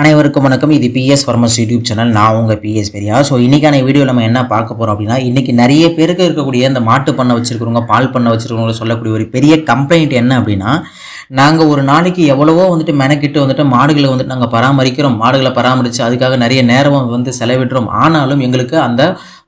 அனைவருக்கும் வணக்கம். இது பிஎஸ் ஃபர்மஸ் யூடியூப் சேனல் நான் உங்கள் பிஎஸ் பெரியா. ஸோ இன்றைக்கான வீடியோ நம்ம என்ன பார்க்க போகிறோம் அப்படின்னா இன்றைக்கி நிறைய பேருக்கு இருக்கக்கூடிய இந்த மாட்டு பண்ணை வச்சுருக்கிறவங்க பால் பண்ணை வச்சுருக்கிறவங்க சொல்லக்கூடிய ஒரு பெரிய கம்ப்ளைண்ட் என்ன அப்படின்னா நாங்கள் ஒரு நாளைக்கு எவ்வளவோ வந்துட்டு மெனக்கிட்டு வந்துட்டு மாடுகளை வந்துட்டு நாங்கள் பராமரிக்கிறோம். மாடுகளை பராமரித்து அதுக்காக நிறைய நேரம் வந்து செலவிடுறோம். ஆனாலும் எங்களுக்கு அந்த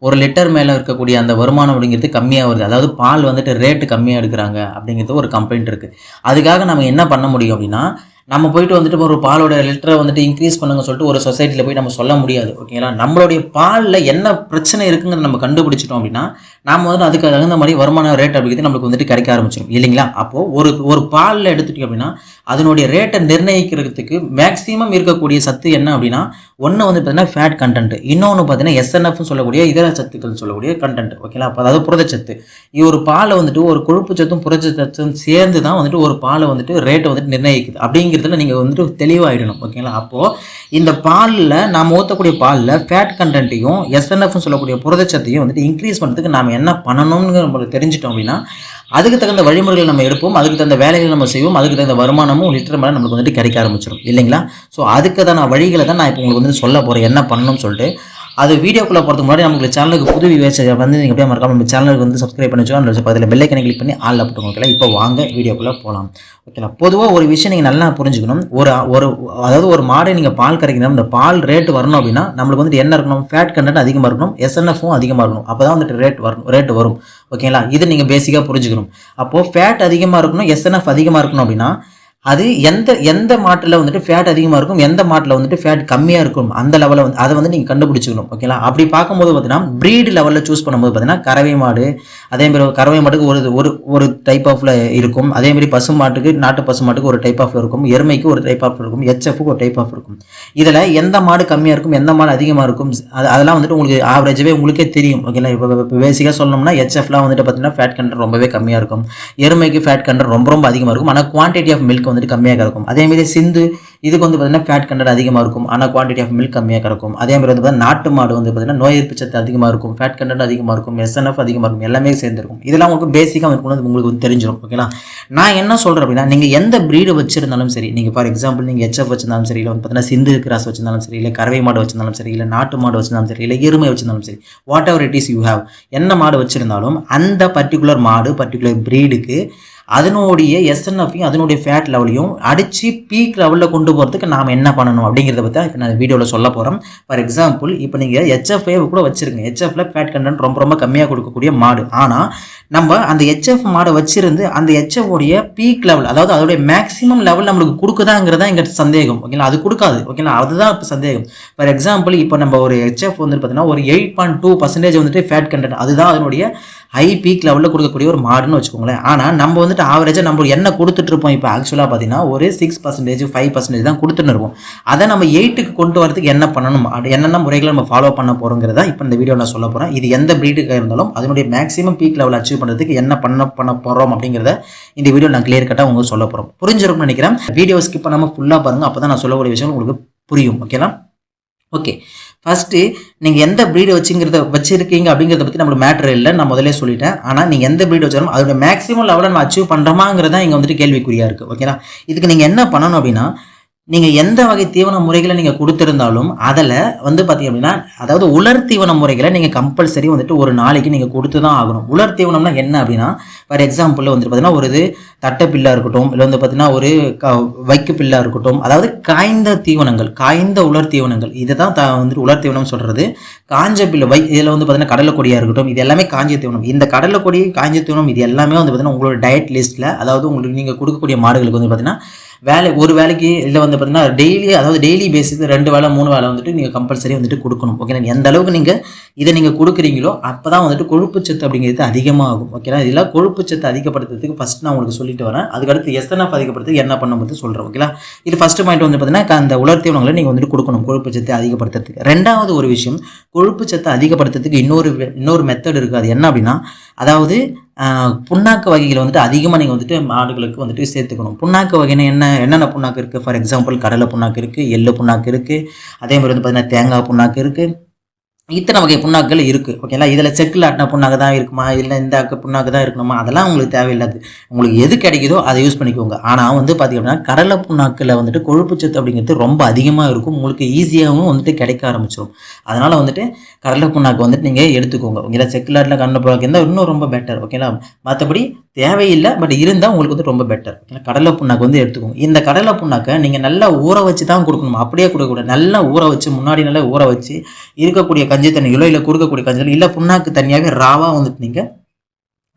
ஒரு லிட்டர் மேலே இருக்கக்கூடிய அந்த வருமானம் அப்படிங்கிறது கம்மியாக வருது. அதாவது பால் வந்துட்டு ரேட்டு கம்மியாக எடுக்கிறாங்க அப்படிங்கிறது ஒரு கம்ப்ளைண்ட் இருக்குது அதுக்காக நம்ம என்ன பண்ண முடியும் அப்படின்னா நம்ம போயிட்டு வந்துட்டு ஒரு பாலோட லிட்டரை வந்துட்டு இன்க்ரீஸ் பண்ணுங்க சொல்லிட்டு ஒரு சொசைட்டியில் போய் நம்ம சொல்ல முடியாது ஓகேங்களா நம்மளுடைய பாலில் என்ன பிரச்சனை இருக்குங்கிறத நம்ம கண்டுபிடிச்சிட்டோம் அப்படின்னா நாம் வந்து அதுக்கு தகுந்த மாதிரி வருமான ரேட் அப்படிங்கிறது நம்மளுக்கு வந்துட்டு கிடைக்க ஆரம்பிச்சிடும் இல்லைங்களா? அப்போது ஒரு ஒரு பாலில் எடுத்துட்டோம் அப்படின்னா அதனுடைய ரேட்டை நிர்ணயிக்கிறதுக்கு மேக்ஸிமம் இருக்கக்கூடிய சத்து என்ன அப்படின்னா ஒன்று வந்து பார்த்தீங்கன்னா ஃபேட் கண்டென்ட் இன்னொன்று பார்த்தீங்கன்னா எஸ்என்எஃப்னு சொல்லக்கூடிய இதர சத்துக்கள் சொல்லக்கூடிய கண்டென்ட் ஓகேங்களா அப்போ அதாவது புரதச்சத்து இது ஒரு பாலை வந்துட்டு ஒரு கொழுப்பு சத்தும் புரதச்சத்தும் சேர்ந்து தான் வந்துட்டு ஒரு பாலை வந்துட்டு ரேட்டை வந்துட்டு நிர்ணயிக்குது. அப்படிங்கிறதுல நீங்கள் வந்துட்டு தெளிவாகிடணும் ஓகேங்களா? அப்போது இந்த பாலில் நாம் ஊற்றக்கூடிய பாலில் ஃபேட் கண்டென்ட்டையும் எஸ்என்எஃப்னு சொல்லக்கூடிய புரதச்சத்தையும் வந்துட்டு இன்க்ரீஸ் பண்ணுறதுக்கு நாம் என்ன பண்ணணும்னு நம்மளுக்கு தெரிஞ்சிட்டோம் அப்படின்னா அதுக்கு தகுந்த வழிமுறைகள் நம்ம எடுப்போம் அதுக்கு தகுந்த வேலைகள் நம்ம செய்வோம் அதுக்கு தகுந்த வருமானமும் லிட்டர் மேலே நம்மளுக்கு வந்துட்டு கிடைக்க ஆரம்பிச்சிடும் இல்லைங்களா? ஸோ அதுக்கு தான் நான் வழிகளை தான் நான் இப்போ உங்களுக்கு வந்து சொல்ல போகிறேன் என்ன பண்ணணும்னு சொல்லிட்டு. அது வீடியோக்குள்ளே போகிறதுக்கு முன்னாடி நமக்கு சேனலுக்கு புது வியூவர்ஸ் வந்து நீங்கள் எப்படியா மறக்காம நம்ம சேனலுக்கு வந்து சப்ஸ்கிரைப் பண்ணி வச்சோம் அந்த பக்கத்தில் பெல்லைக்கனை கிளிக் பண்ணி ஆளில் போட்டு ஓகேங்களா இப்போ வாங்க வீடியோக்குள்ளே போகலாம் ஓகேங்களா பொதுவாக ஒரு விஷயம் நீங்கள் நல்லா புரிஞ்சுக்கணும். ஒரு ஒரு அதாவது ஒரு மாடை நீங்கள் பால் கரைக்கணும் இந்த பால் ரேட் வரணும் அப்படின்னா நம்மளுக்கு வந்துட்டு என்ன இருக்கணும்? ஃபேட் கண்டென்ட் அதிகமாக இருக்கணும். எஸ்என்எஃப்பும் அதிகமாக இருக்கணும். அப்போ தான் வந்துட்டு ரேட் வரும் ரேட் வரும். ஓகேங்களா இது நீங்கள் பேசிக்காக புரிஞ்சுக்கணும். அப்போது ஃபேட் அதிகமாக இருக்கணும் எஸ்என்எஃப் அதிகமாக இருக்கணும் அப்படின்னா அது எந்த எந்த மாட்டில் வந்துட்டு ஃபேட் அதிகமாக இருக்கும் எந்த மாட்டில் வந்துட்டு ஃபேட் கம்மியாக இருக்கும் அந்த லெவலில் வந்து அதை வந்து நீங்கள் கண்டுபிடிச்சிக்கணும் ஓகேங்களா அப்படி பார்க்கும்போது பார்த்தீங்கன்னா ப்ரீடு லெவலில் சூஸ் பண்ணும்போது பார்த்தீங்கன்னா கறவை மாடு அதே மாதிரி கறவை மாட்டுக்கு ஒரு ஒரு ஒரு டைப் ஆஃபில் இருக்கும். அதேமாதிரி பசு மாட்டுக்கு நாட்டு பசு மாட்டுக்கு ஒரு டைப் ஆஃப் இருக்கும். எருமைக்கு ஒரு டைப் ஆஃப் இருக்கும். ஹெச்எஃப்க்கு ஒரு டைப் ஆஃப் இருக்கும். இதில் எந்த மாடு கம்மியாக இருக்கும் எந்த மாடு அதிகமாக இருக்கும் அது அதெல்லாம் வந்துட்டு உங்களுக்கு ஆவரேஜாகவே உங்களுக்கே தெரியும் ஓகேங்களா இப்போ இப்போ பேசிக்காக சொல்லணும்னா ஹெச்எஃப்லாம் வந்துட்டு பார்த்தீங்கன்னா ஃபேட் கண்டென்ட் ரொம்பவே கம்மியாக இருக்கும். எருமைக்கு ஃபேட் கண்டென்ட் ரொம்ப ரொம்ப அதிகமாக இருக்கும். ஆனால் குவான்டிட்டி ஆஃப் மில்க் வந்துட்டு கம்மியாக இருக்கும் அதேமாதிரி சிந்து இதுக்கு வந்து பார்த்தீங்கன்னா ஃபேட் கண்டென்ட் அதிகமாக இருக்கும். ஆனால் குவான்டிட்டி ஆஃப் மில்க் கம்மியாக இருக்கும் அதே மாதிரி வந்து பார்த்தீங்கன்னா நாட்டு மாடு வந்து பார்த்தீங்கன்னா நோய் எதிர்ப்பு சத்து அதிகமாக இருக்கும். ஃபேட் கண்டென்ட் அதிகமாக இருக்கும். எஸ்என்எஃப் அதிகமாக இருக்கும். எல்லாமே சேர்ந்துருக்கும். இதெல்லாம் உங்களுக்கு பேசிக்காக இருக்கணும் உங்களுக்கு வந்து தெரிஞ்சிடும் ஓகேங்களா நான் என்ன சொல்கிறேன் அப்படின்னா நீங்கள் எந்த ப்ரீடு வச்சிருந்தாலும் சரி நீங்கள் ஃபார் எக்ஸாம்பிள் நீங்கள் ஹெச்எஃப் வச்சிருந்தாலும் சரி இல்லை வந்து பார்த்தீங்கன்னா சிந்து கிராஸ் வச்சிருந்தாலும் சரி இல்லை கறவை மாடு வச்சிருந்தாலும் சரி இல்லை நாட்டு மாடு வச்சிருந்தாலும் சரி இல்லை எருமை வச்சிருந்தாலும் சரி whatever it is you have என்ன மாடு வச்சிருந்தாலும் அந்த பர்டிகுலர் மாடு பர்டிகுலர் ப்ரீடுக்கு அதனுடைய எஸ்என்எஃப்பையும் அதனுடைய ஃபேட் லெவலையும் அடித்து பீக் லெவலில் கொண்டு போகிறதுக்கு நாம் என்ன பண்ணணும் அப்படிங்கிறத பற்றி இப்போ நான் வீடியோவில் சொல்ல போகிறோம் ஃபார் எக்ஸாம்பிள் இப்போ நீங்கள் ஹெச்எஃப்ஏ கூட வச்சுருங்க. ஹெச்எஃப்ல ஃபேட் கண்டென்ட் ரொம்ப ரொம்ப கம்மியாக கொடுக்கக்கூடிய மாடு. ஆனால் நம்ம அந்த ஹெச்எஃப் மாடை வச்சிருந்து அந்த ஹெச்எஃப் உடைய பீக் லெவல் அதாவது அதோடைய மேக்ஸிமம் லெவல் நம்மளுக்கு கொடுக்குதாங்கிறதா எங்க சந்தேகம். ஓகேங்களா அது கொடுக்காது. ஓகேங்களா அதுதான் இப்போ சந்தேகம். ஃபார் எக்ஸாம்பிள் இப்போ நம்ம ஒரு ஹெச்எஃப் வந்து பார்த்தீங்கன்னா ஒரு எயிட் பாயிண்ட் டூ பர்சன்டேஜ் வந்துட்டு ஃபேட் கண்டென்ட் அதுதான் அதனுடைய ஹை பீக் லெவலில் கொடுக்கக்கூடிய ஒரு மாடுன்னு வச்சுக்கோங்களேன். ஆனால் நம்ம வந்துட்டு ஆவரேஜாக நம்ம என்ன கொடுத்துட்டு இருப்போம். இப்போ ஆக்சுவலாக பார்த்தீங்கன்னா ஒரு சிக்ஸ் பர்சன்டேஜ் ஃபைவ் பர்சன்டேஜ் தான் கொடுத்துட்டு இருப்போம். அதை நம்ம எயிட்டுக்கு கொண்டு வரதுக்கு என்ன பண்ணணும்? என்னென்ன முறைகளை நம்ம ஃபாலோ பண்ண போகிறோங்கிறத இப்போ இந்த வீடியோ நான் சொல்ல போகிறேன் இது எந்த ப்ரீடுக்காக இருந்தாலும் அதனுடைய மேக்ஸிமம் பீக் லெவல் அச்சீவ் பண்ணுறதுக்கு என்ன பண்ண பண்ண போகிறோம் அப்படிங்கிறத இந்த வீடியோ நான் கிளியர் கட்டாக உங்களுக்கு சொல்ல போகிறோம் புரிஞ்சிருக்கும்னு நினைக்கிறேன். வீடியோ ஸ்கிப் பண்ணாமல் ஃபுல்லாக பாருங்கள் அப்போ தான் நான் சொல்லக்கூடிய விஷயம் உங்களுக்கு புரியும். ஓகேனா ஓகே ஃபஸ்ட்டு நீங்கள் எந்த ப்ரீடு வச்சுங்கிறத வச்சுருக்கீங்க அப்படிங்கிறத பற்றி நம்மளுக்கு மேட்ரு இல்லை நான் முதல்ல சொல்லிட்டேன். ஆனால் நீங்கள் எந்த ப்ரீடு வச்சாலும் அதோட மேக்ஸிமம் லெவலில் நம்ம அச்சீவ் பண்ணுறோமாங்கிறதா இங்கே வந்துட்டு கேள்விக்குறியாக இருக்குது ஓகேங்களா இதுக்கு நீங்கள் என்ன பண்ணணும் அப்படின்னா நீங்கள் எந்த வகை தீவன முறைகளை நீங்கள் கொடுத்துருந்தாலும் அதில் வந்து பார்த்தீங்க அப்படின்னா அதாவது உலர் தீவன முறைகளை நீங்கள் கம்பல்சரி வந்துட்டு ஒரு நாளைக்கு நீங்கள் கொடுத்து தான் ஆகணும். உலர் தீவனம்னா என்ன அப்படின்னா ஃபார் எக்ஸாம்பிள் வந்துட்டு பார்த்தீங்கன்னா ஒரு இது தட்டைப்பில்லாக இருக்கட்டும் இல்லை வந்து பார்த்தீங்கன்னா ஒரு க வைக்கு பில்லாக இருக்கட்டும் அதாவது காய்ந்த தீவனங்கள் காய்ந்த உலர் தீவனங்கள் இதை தான் த வந்துட்டு உலர் தீவனம் சொல்கிறது காஞ்ச பில்லு வை இதில் வந்து பார்த்தீங்கன்னா கடலைக்கொடியாக இருக்கட்டும் இது எல்லாமே காஞ்ச தீவனம். இந்த கடலைக்கொடி காஞ்ச தீவனம் இது எல்லாமே வந்து பார்த்தீங்கன்னா உங்களோட டயட் லிஸ்ட்டில் அதாவது உங்களுக்கு நீங்கள் கொடுக்கக்கூடிய மாடுகளுக்கு வந்து பார்த்தீங்கன்னா வேலை ஒரு வேலைக்கு இல்லை வந்து பார்த்தீங்கன்னா டெய்லி அதாவது டெய்லி பேசிஸ் ரெண்டு வேலை மூணு வேலை வந்துட்டு நீங்கள் கம்பல்சரி வந்துட்டு கொடுக்கணும். ஓகேங்களா எந்த அளவுக்கு நீங்கள் இதை நீங்கள் கொடுக்குறீங்களோ அப்போ தான் வந்துட்டு கொழுப்புச்சத்து அப்படிங்கிறது அதிகமாகும். ஓகேங்களா இதெல்லாம் கொழுப்புச்சத்து அதிகப்படுத்துறதுக்கு ஃபஸ்ட் நான் உங்களுக்கு சொல்லிட்டு வரேன். அதுக்கடுத்து எஸ்என்எஃப் அதிகப்படுத்துறதுக்கு என்ன பண்ண சொல்கிறேன் ஓகேங்களா இது ஃபஸ்ட்டு பாயிண்ட் வந்து பார்த்தீங்கன்னா அந்த உலர் தீவனங்களை நீங்கள் வந்துட்டு கொடுக்கணும் கொழுப்புச்சத்தை அதிகப்படுத்துறதுக்கு. ரெண்டாவது ஒரு விஷயம் கொழுப்புச்சத்தை அதிகப்படுத்துறதுக்கு இன்னொரு இன்னொரு மெத்தட் இருக்குது. அது என்ன அப்படின்னா அதாவது புண்ணாக்கு வகைகளை வந்துட்டு அதிகமாக நீங்கள் வந்துட்டு மாடுகளுக்கு வந்துட்டு சேர்த்துக்கணும். புண்ணாக்கு வகைனா என்ன? என்னென்ன புண்ணாக்கு இருக்குது ஃபார் எக்ஸாம்பிள் கடலை புண்ணாக்கு இருக்குது எள்ளு புண்ணாக்கு இருக்குது அதே மாதிரி வந்து பார்த்திங்கன்னா தேங்காய் புண்ணாக்கு இருக்குது இத்தனை வகை புண்ணாக்குகள் இருக்குது ஓகேங்களா இதில் செக்கில் ஆட்டின புண்ணாக்கு தான் இருக்குமா? இல்லை இந்த ஆக்கு புண்ணாக்கு தான் இருக்கணுமா அதெல்லாம் உங்களுக்கு தேவையில்லாது. உங்களுக்கு எது கிடைக்குதோ அதை யூஸ் பண்ணிக்கோங்க. ஆனால் வந்து பார்த்திங்க அப்படின்னா கடலை புண்ணாக்கில் வந்துட்டு கொழுப்புச்சத்து அப்படிங்கிறது ரொம்ப அதிகமாக இருக்கும். உங்களுக்கு ஈஸியாகவும் வந்துட்டு கிடைக்க ஆரம்பிச்சிடும் அதனால் வந்துட்டு கடலை புண்ணாக்கு வந்துட்டு நீங்கள் எடுத்துக்கோங்க. ஓகேங்களா செக்கில் ஆட்டின கடலை புண்ணாக்கு இருந்தால் இன்னும் ரொம்ப பெட்டர் ஓகேங்களா மற்றபடி தேவையில்லை பட் இருந்தால் உங்களுக்கு வந்து ரொம்ப பெட்டர் ஏன்னா கடலை புண்ணாக்கு வந்து எடுத்துக்கோங்க. இந்த கடலை புண்ணாக்கை நீங்கள் நல்லா ஊற வச்சு தான் கொடுக்கணும். அப்படியே கொடுக்கக்கூடாது. நல்லா ஊற வச்சு முன்னாடி நல்லா ஊற வச்சு இருக்கக்கூடிய கஞ்சி தண்ணிகளோ இல்லை கொடுக்கக்கூடிய கஞ்சி தண்ணி இல்லை புண்ணாக்கு தனியாகவே ராவாக வந்துட்டு நீங்கள்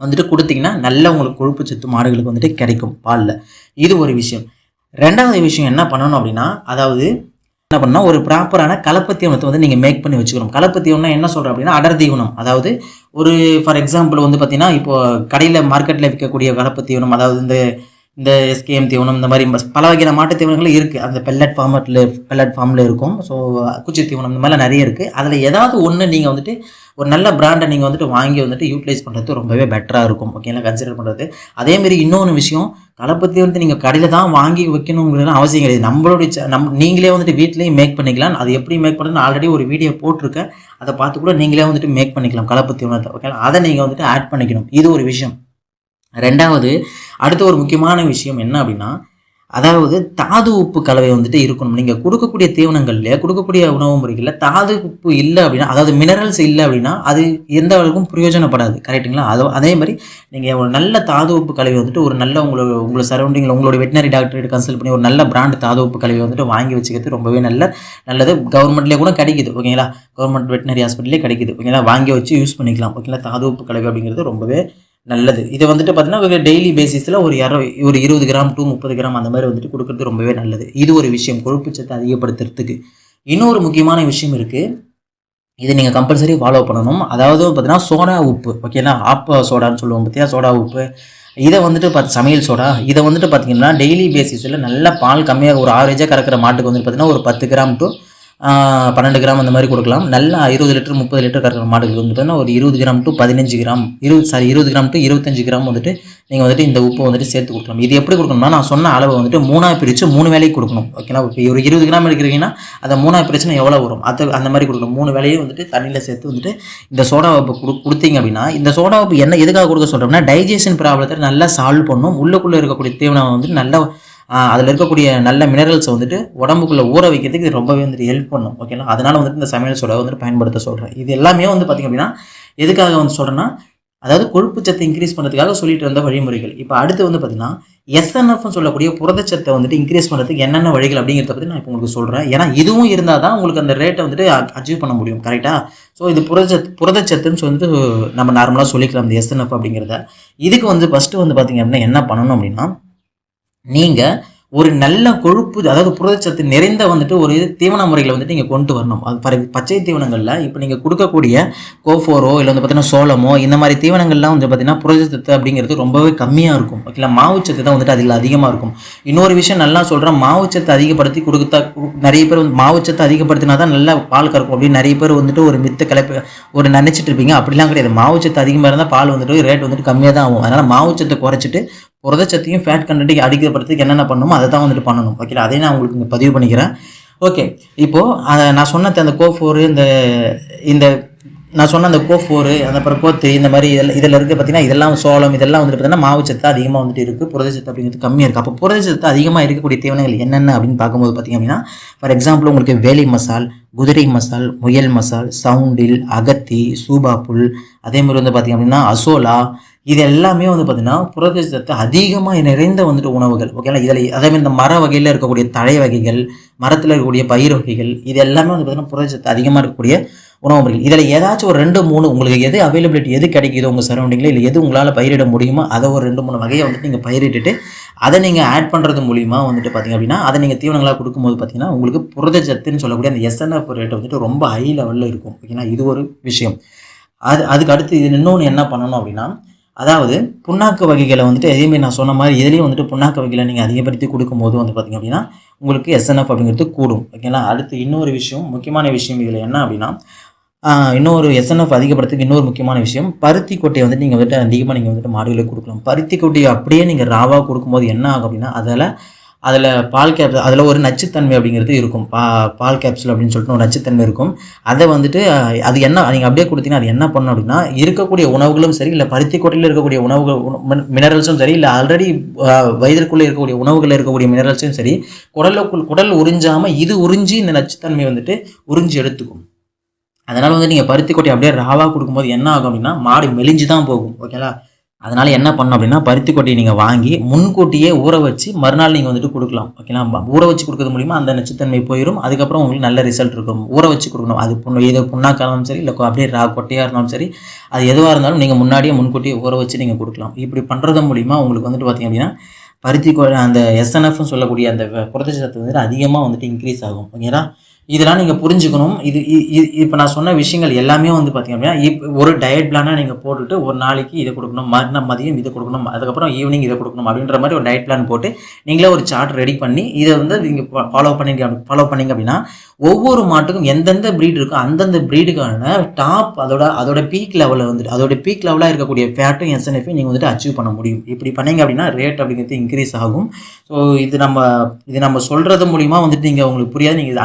வந்துட்டு கொடுத்தீங்கன்னா நல்ல உங்களுக்கு கொழுப்பு சத்து மாடுகளுக்கு வந்துட்டு கிடைக்கும் பாலில். இது ஒரு விஷயம். ரெண்டாவது விஷயம் என்ன பண்ணணும் அப்படின்னா அதாவது என்ன பண்ணால் ஒரு ப்ராப்பரான கலப்பத்தியவனத்தை வந்து நீங்கள் மேக் பண்ணி வச்சுக்கணும். கலப்பு என்ன சொல்கிறோம் அப்படின்னா அடர் தீவனம். அதாவது ஒரு ஃபார் எக்ஸாம்பிள் வந்து பார்த்தீங்கன்னா இப்போ கடையில் மார்க்கெட்டில் விற்கக்கூடிய கலப்பு தீவனம் அதாவது இந்த இந்த எஸ்கேஎம் தீவனம் இந்த மாதிரி பல வகையான மாட்டு தீவனங்களும் இருக்குது அந்த பெல்லட் ஃபார்மட்டில் பெல்லட் ஃபார்மில் இருக்கும். ஸோ குச்சி தீவனம் இந்த மாதிரிலாம் நிறைய இருக்குது அதில் ஏதாவது ஒன்று நீங்கள் வந்துட்டு ஒரு நல்ல பிராண்டை நீங்கள் வந்துட்டு வாங்கி வந்துட்டு யூட்டிலைஸ் பண்ணுறது ரொம்பவே பெட்டராக இருக்கும். ஓகேங்களா கன்சிடர் பண்ணுறது அதேமாரி இன்னொன்று விஷயம் கலப்பு தீவனத்தை நீங்கள் கடையில் தான் வாங்கி வைக்கணுங்கிறது அவசியம் கிடையாது. நம்மளுடைய நம் நீங்களே வந்துட்டு வீட்லேயும் மேக் பண்ணிக்கலாம். அது எப்படி மேக் பண்ணுறது ஆல்ரெடி ஒரு வீடியோ போட்டிருக்கேன். அதை பார்த்து கூட நீங்களே வந்துட்டு மேக் பண்ணிக்கலாம் கலப்பு தீவனத்தை. ஓகேங்களா அதை நீங்கள் வந்துட்டு ஆட் பண்ணிக்கணும். இது ஒரு விஷயம். ரெண்டாவது அடுத்த ஒரு முக்கியமான விஷயம் என்ன அப்படின்னா அதாவது தாது உப்பு கலவை வந்துட்டு இருக்கணும். நீங்கள் கொடுக்கக்கூடிய தீவனங்கள்ல கொடுக்கக்கூடிய உணவு முறைகளில் தாது உப்பு இல்லை அப்படின்னா அதாவது மினரல்ஸ் இல்லை அப்படின்னா அது எந்த அளவுக்கும் பிரயோஜனப்படாது. கரெக்ட்டுங்களா அது அதே மாதிரி நீங்கள் ஒரு நல்ல தாது உப்பு கலவை வந்துட்டு ஒரு நல்ல உங்களோட உங்களை சரௌண்டிங்கில் உங்களோட வெட்டினரி டாக்டர்கிட்ட கன்சல்ட் பண்ணி ஒரு நல்ல பிராண்ட் தாது உப்பு கலவை வந்துட்டு வாங்கி வச்சுக்கிறது ரொம்பவே நல்ல நல்லது. கவர்மெண்ட்லேயே கூட கிடைக்குது. ஓகேங்களா கவர்மெண்ட் வெட்டினரி ஹாஸ்பிட்டலே கிடைக்குது. ஓகேங்களா வாங்கி வச்சு யூஸ் பண்ணிக்கலாம். ஓகேங்களா தாது உப்பு கலவை அப்படிங்கிறது ரொம்பவே நல்லது. இது வந்துட்டு பார்த்தீங்கன்னா டெய்லி பேசிஸில் ஒரு இர ஒரு இருபது கிராம் டு முப்பது கிராம் அந்த மாதிரி வந்துட்டு கொடுக்கறது ரொம்பவே நல்லது. இது ஒரு விஷயம். கொழுப்பு சத்தை அதிகப்படுத்துறதுக்கு. இன்னொரு முக்கியமான விஷயம் இருக்குது இதை நீங்கள் கம்பல்சரி ஃபாலோ பண்ணணும். அதாவது பார்த்தீங்கன்னா சோடா உப்பு. ஓகேங்களா ஆப்ப சோடான்னு சொல்லுவோம் பார்த்தியா சோடா உப்பு. இதை வந்துட்டு பார்த்து சமையல் சோடா. இதை வந்துட்டு பார்த்தீங்கன்னா டெய்லி பேசிஸில் நல்ல பால் கம்மியாக ஒரு ஆவரேஜாக கறக்கிற மாட்டுக்கு வந்துட்டு பார்த்தீங்கன்னா ஒரு பத்து கிராம் டு பன்னெண்டு கிராம் அந்த மாதிரி கொடுக்கலாம். நல்லா இருபது லிட்டர் முப்பது லிட்டர் கறக்கிற மாடுகளுக்கு வந்து பார்த்தீங்கன்னா ஒரு இருபது கிராம் டு பதினஞ்சு கிராம் இருபது சாரி இருபது கிராம் டு இருபத்தஞ்சு கிராம் வந்துட்டு நீங்கள் வந்துட்டு இந்த உப்பு வந்துட்டு சேர்த்து கொடுக்கலாம். இது எப்படி கொடுக்கணும்னா நான் சொன்ன அளவை வந்துட்டு மூணாக பிரித்து மூணு வேலைக்கு கொடுக்கணும். ஓகேனா இப்போ ஒரு இருபது கிராம் எடுக்கிறீங்கன்னா அதை மூணாக பிரச்சனை எவ்வளோ வரும்? அது அந்த மாதிரி கொடுக்கணும். மூணு வேலையும் வந்துட்டு தண்ணியில் சேர்த்து வந்துட்டு இந்த சோடா உப்பு கொடு கொடுத்தீங்க அப்படின்னா இந்த சோடா உப்பு என்ன எதுக்காக கொடுக்க சொல்கிறோம்னா டைஜஷன் ப்ராப்ளத்தை நல்லா சால்வ் பண்ணும். உள்ளுக்குள்ளே இருக்கக்கூடிய தீவனம் வந்துட்டு நல்லா அதில் இருக்கக்கூடிய நல்ல மினரல்ஸை வந்துட்டு உடம்புக்குள்ளே ஊற வைக்கிறதுக்கு இது ரொம்பவே வந்துட்டு ஹெல்ப் பண்ணும் ஓகேங்களா அதனால் வந்துட்டு இந்த சமையல் சோடா வந்துட்டு பயன்படுத்த சொல்கிறேன் இது எல்லாமே வந்து பார்த்திங்க அப்படின்னா எதுக்காக வந்து சொல்கிறேன்னா அதாவது கொழுப்பு சத்தை இன்க்ரீஸ் பண்ணுறதுக்காக சொல்லிட்டு வந்த வழிமுறைகள். இப்போ அடுத்து வந்து பார்த்திங்கன்னா எஸ்என்எஃப்னு சொல்லக்கூடிய புரதச்சத்தை வந்துட்டு இன்க்ரீஸ் பண்ணுறதுக்கு என்னென்ன வழிகள் அப்படிங்கிறத பற்றி நான் இப்போ உங்களுக்கு சொல்கிறேன் ஏன்னா இதுவும் இருந்தால் தான் உங்களுக்கு அந்த ரேட்டை வந்துட்டு அச்சீவ் பண்ண முடியும் கரெக்டாக ஸோ இது புரதச்சத்து புரதச்சத்துன்னு சொல்லிட்டு நம்ம நார்மலாக சொல்லிக்கலாம் இந்த எஸ்என்எஃப் அப்படிங்கிறத. இதுக்கு வந்து ஃபஸ்ட்டு வந்து பார்த்திங்க அப்படின்னா என்ன பண்ணணும் அப்படின்னா நீங்கள் ஒரு நல்ல கொழுப்பு அதாவது புரதச்சத்து நிறைந்த வந்துட்டு ஒரு தீவன முறைகளை வந்துட்டு நீங்கள் கொண்டு வரணும். அது ஃபார் பச்சை தீவனங்களில் இப்போ நீங்கள் கொடுக்கக்கூடிய கோஃபோரோ இல்லை வந்து பார்த்தீங்கன்னா சோளமோ இந்த மாதிரி தீவனங்கள்லாம் வந்து பார்த்தீங்கன்னா புரதச்சத்து அப்படிங்கிறது ரொம்பவே கம்மியாக இருக்கும். ஓகேங்களா மாவுச்சத்து தான் வந்துட்டு அதில் அதிகமாக இருக்கும். இன்னொரு விஷயம் நல்லா சொல்கிறேன் மாவுச்சத்து அதிகப்படுத்தி கொடுத்தா நிறைய பேர் வந்து மாவுச்சத்து அதிகப்படுத்தினா தான் நல்லா பால் கறக்கும் அப்படின்னு நிறைய பேர் வந்துட்டு ஒரு மித்த கலப்பு ஒரு நினச்சிட்டு இருப்பீங்க. அப்படிலாம் கிடையாது. மாவுச்சத்து அதிகமாக இருந்தால் பால் வந்துட்டு ரேட் வந்துட்டு கம்மியாக தான் ஆகும். அதனால் மாவுச்சத்தை குறைச்சிட்டு புரதச்சத்தையும் ஃபேட் கண்டென்ட்டையும் அதிகப்படுத்துறதுக்கு என்னென்ன பண்ணணுமோ அதை தான் வந்துட்டு பண்ணணும். ஓகேங்களா அதே நான் உங்களுக்கு இங்கே பதிவு பண்ணிக்கிறேன். ஓகே இப்போது அதை நான் சொன்ன அந்த கோஃபோரு இந்த இந்த நான் சொன்ன அந்த கோஃபோரு அந்த அப்புறம் கோத்து இந்த மாதிரி இதில் இதில் இருக்குது பார்த்தீங்கன்னா இதெல்லாம் சோளம் இதெல்லாம் வந்துட்டு பார்த்தீங்கன்னா மாவுச்சத்து அதிகமாக வந்துட்டு இருக்குது புரதச்சத்து அப்படிங்கிறது கம்மியாக இருக்குது அப்போ புரதச்சத்து அதிகமாக இருக்கக்கூடிய தீவனங்கள் என்னென்ன அப்படின்னு பார்க்கும்போது பார்த்தீங்க அப்படின்னா ஃபார் எக்ஸாம்பிள் உங்களுக்கு வேலி மசால் குதிரை மசால் முயல் மசால் சவுண்டில் அகத்தி சூபா புல் அதே மாதிரி வந்து பார்த்திங்க அப்படின்னா அசோலா இது எல்லாமே வந்து பார்த்திங்கன்னா புரதச்சத்து அதிகமாக நிறைந்த வந்துட்டு உணவுகள். ஓகேங்களா இதில் அதே மாதிரி இந்த மர வகையில் இருக்கக்கூடிய தழை வகைகள் மரத்தில் இருக்கக்கூடிய பயிர் வகைகள் இது எல்லாமே வந்து பார்த்திங்கன்னா புரதச்சத்து அதிகமாக இருக்கக்கூடிய உணவு முறைகள். இதில் ஏதாச்சும் ஒரு ரெண்டு மூணு உங்களுக்கு எது அவைலபிலிட்டி எது கிடைக்குதோ உங்கள் சரௌண்டிங்கில் இல்லை எது உங்களால் பயிரிட முடியுமோ அதை ஒரு ரெண்டு மூணு வகையை வந்துட்டு நீங்கள் பயிரிட்டுட்டு அதை நீங்கள் ஆட் பண்ணுறது மூலிமா வந்துட்டு பார்த்தீங்க அப்படின்னா அதை நீங்கள் தீவனங்களாக கொடுக்கும்போது பார்த்தீங்கன்னா உங்களுக்கு புரதச்சத்துன்னு சொல்லக்கூடிய அந்த எஸ்என்எஃப் ரேட் வந்துட்டு ரொம்ப ஹை லெவலில் இருக்கும். ஓகேங்களா இது ஒரு விஷயம். அது அதுக்கு அடுத்து இது இன்னொன்று என்ன பண்ணணும் அப்படின்னா அதாவது புண்ணாக்கு வகைகளை வந்துட்டு அதேமாதிரி நான் சொன்ன மாதிரி இதுலேயும் வந்துட்டு புண்ணாக்கு வகைகளை நீங்கள் அதிகப்படுத்தி கொடுக்கும்போது வந்து பார்த்திங்க அப்படின்னா உங்களுக்கு எஸ்என்எஃப் அப்படிங்கிறது கூடும். ஓகேங்களா அடுத்து இன்னொரு விஷயம் முக்கியமான விஷயம் இதில் என்ன அப்படின்னா இன்னொரு எஸ்என்எஃப் அதிகப்படுத்துக்கு இன்னொரு முக்கியமான விஷயம் பருத்தி கொட்டையை வந்துட்டு நீங்கள் வந்துட்டு அதிகமாக நீங்கள் வந்துட்டு மாடுகளுக்கு கொடுக்கலாம். பருத்தி கொட்டையை அப்படியே நீங்கள் ராவாக கொடுக்கும்போது என்ன ஆகும் அப்படின்னா அதில் அதில் பால் கேப் அதில் ஒரு நச்சுத்தன்மை அப்படிங்கிறது இருக்கும். பா பால் கேப்சூல் அப்படின்னு சொல்லிட்டு ஒரு நச்சுத்தன்மை இருக்கும். அதை வந்துட்டு அது என்ன நீங்கள் அப்படியே கொடுத்தீங்கன்னா அது என்ன பண்ணும் அப்படின்னா இருக்கக்கூடிய உணவுகளும் சரி இல்லை பருத்தி கொட்டையில் இருக்கக்கூடிய உணவுகள் மினரல்ஸும் சரி இல்லை ஆல்ரெடி வயதிற்குள்ளே இருக்கக்கூடிய உணவுகளில் இருக்கக்கூடிய மினரல்ஸும் சரி குடலுக்குள் குடல் உறிஞ்சாமல் இது உறிஞ்சி இந்த நச்சுத்தன்மை வந்துட்டு உறிஞ்சி எடுத்துக்கும். அதனால் வந்து நீங்கள் பருத்தி கொட்டை அப்படியே ராவாக கொடுக்கும்போது என்ன ஆகும் அப்படின்னா மாடு மெலிஞ்சு தான் போகும் ஓகேங்களா அதனால் என்ன பண்ணணும் அப்படின்னா பருத்தி கொட்டையை நீங்கள் வாங்கி முன்கூட்டியே ஊற வச்சு மறுநாள் நீங்கள் வந்துட்டு கொடுக்கலாம். ஓகேங்களா ஊற வச்சு கொடுக்கறது மூலிமா அந்த நச்சுத்தன்மை போயிடும் அதுக்கப்புறம் உங்களுக்கு நல்ல ரிசல்ட் இருக்கும். ஊற வச்சு கொடுக்கணும். அது பொண்ணு ஏதோ புண்ணாக்காக இருந்தாலும் சரி இல்லை அப்படியே ரா கொட்டையாக இருந்தாலும் சரி அது எதுவாக இருந்தாலும் நீங்கள் முன்னாடியே முன்கூட்டியே ஊற வச்சு நீங்கள் கொடுக்கலாம். இப்படி பண்ணுறது மூலிமா உங்களுக்கு வந்துட்டு பார்த்தீங்க அப்படின்னா பருத்தி அந்த எஸ்என்எஃப்னு சொல்லக்கூடிய அந்த வ- புரதச்சத்து சத்து வந்துட்டு அதிகமாக வந்துட்டு இன்க்ரீஸ் ஆகும். ஓகேங்களா இதெல்லாம் நீங்கள் புரிஞ்சுக்கணும். இது இப்போ நான் சொன்ன விஷயங்கள் எல்லாமே வந்து பார்த்தீங்க அப்படின்னா இப்போ ஒரு டயட் பிளானாக நீங்கள் போட்டுட்டு ஒரு நாளைக்கு இதை கொடுக்கணும் மறுநாள் மதியம் இதை கொடுக்கணும் அதுக்கப்புறம் ஈவினிங் இதை கொடுக்கணும் அப்படின்ற மாதிரி ஒரு டயட் பிளான் போட்டு நீங்களே ஒரு சார்ட் ரெடி பண்ணி இதை வந்து நீங்கள் ஃபாலோ பண்ணிங்க ஃபாலோ பண்ணீங்க அப்படின்னா ஒவ்வொரு மாட்டுக்கும் எந்தெந்த ப்ரீட் இருக்கோ அந்தந்த ப்ரீடுக்கான டாப் அதோட அதோட பீக் லெவலில் வந்துட்டு அதோட பீக் லெவலாக இருக்கக்கூடிய ஃபேட்டும் எஸ்என்எஃபையும் நீங்கள் வந்துட்டு அச்சீவ் பண்ண முடியும். இப்படி பண்ணீங்க அப்படின்னா ரேட் அப்படிங்கிறது இன்க்ரீஸ் ஆகும். ஸோ இது நம்ம இது நம்ம சொல்கிறது மூலிமா வந்துட்டு நீங்கள் உங்களுக்கு புரியாது. நீங்கள் இது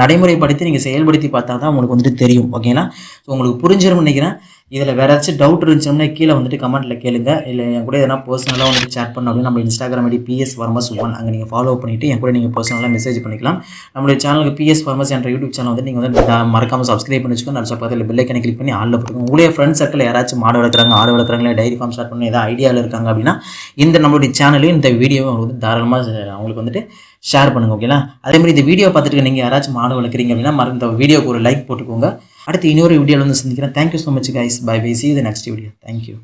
நடைமுறைப்படுத்தி நீங்கள் செயல்படுத்தி பார்த்தா தான் உங்களுக்கு வந்துட்டு தெரியும் ஓகேங்களா ஸோ உங்களுக்கு புரிஞ்சிரும்னு நினைக்கிறேன். இதில் வேறு ஏதாச்சும் டவுட் இருந்துச்சுன்னா கீழே வந்துட்டு கமெண்ட்டில் கேளுங்க. இல்லை என் கூட எதனா பர்சனலாக வந்துட்டு சேட் பண்ண அப்படின்னு நம்ம Instagram ID PS farmers one அங்கே நீங்கள் ஃபாலோ பண்ணிவிட்டு என் கூட நீங்கள் பர்சனலாக மெசேஜ் பண்ணிக்கலாம். நம்மளுடைய சேனலுக்கு பிஎஸ் ஃபார்மஸ் என்ற யூடியூப் சேனல் வந்து நீங்கள் வந்து மறக்காமல் சப்ஸ்கிரைப் பண்ணி வச்சுக்கோங்க நல்ல பக்கத்தில் பில்லைக்கனை கிளிக் பண்ணி ஆளில் போட்டுக்கோங்க. உங்களுடைய ஃப்ரெண்ட்ஸ் சர்க்கிள் யாராச்சும் மாடு வளர்க்குறாங்க ஆடு வளர்க்குறாங்களே டைரி ஃபார்ம் ஸ்டார்ட் பண்ணி ஏதாவது ஐடியாவில் இருக்காங்க அப்படின்னா இந்த நம்மளுடைய சேனலையும் இந்த வீடியோவை வந்து தாராளமாக அவங்களுக்கு வந்துட்டு ஷேர் பண்ணுங்க ஓகேங்களா அதே மாதிரி இந்த வீடியோ பார்த்துட்டு நீங்கள் யாராச்சும் மாடு வளர்க்குறீங்க அப்படின்னா மறந்து இந்த வீடியோக்கு ஒரு லைக் போட்டுக்கோங்க. அடுத்து இன்னொரு வீடியோவில் வந்து சந்திக்கிறேன். Thank you so much guys bye bye see the next video thank you